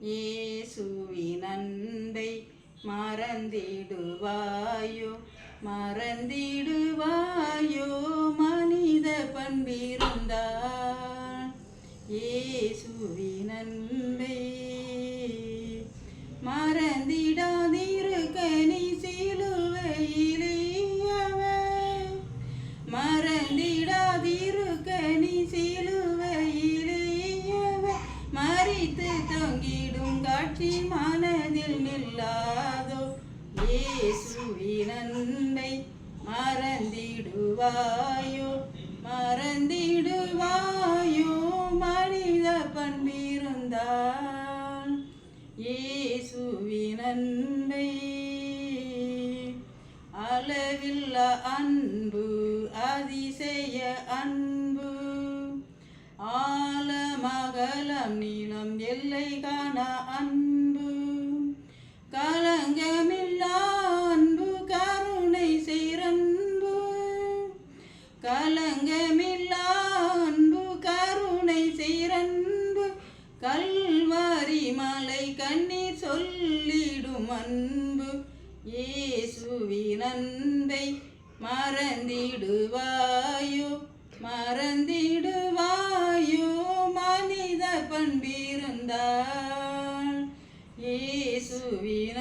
இயேசுவினன்பை மறந்திடுவாயோ? மறந்திடுவாயோ? மனித பண்பிருந்தால் இயேசுவினன்பை மறந்திடாதிருக்க நீ சிலுவையிலேயவே மறந்திடா தொங்கிடும் மனதில் நில்லாதோ? இயேசுவின் அன்பை மறந்திடுவாயோ? மறந்திடுவாயோ? மனித பண்பிருந்தால் இயேசுவின் அன்பை அளவில்ல அன்பு அதிசய அன்பு. ஆலமகலம் நீளம் எல்லை காண அன்பு. கலங்கமில்லா அன்பு கருணை செய்ரன்பு கல்வாரி மலை கண்ணீர் சொல்லிடும் அன்பு. இயேசுவின் அன்பை மறந்திடுவாயோ மறந்திடுவாயோ மனித பண்பிருந்தாள் இயேசுவின்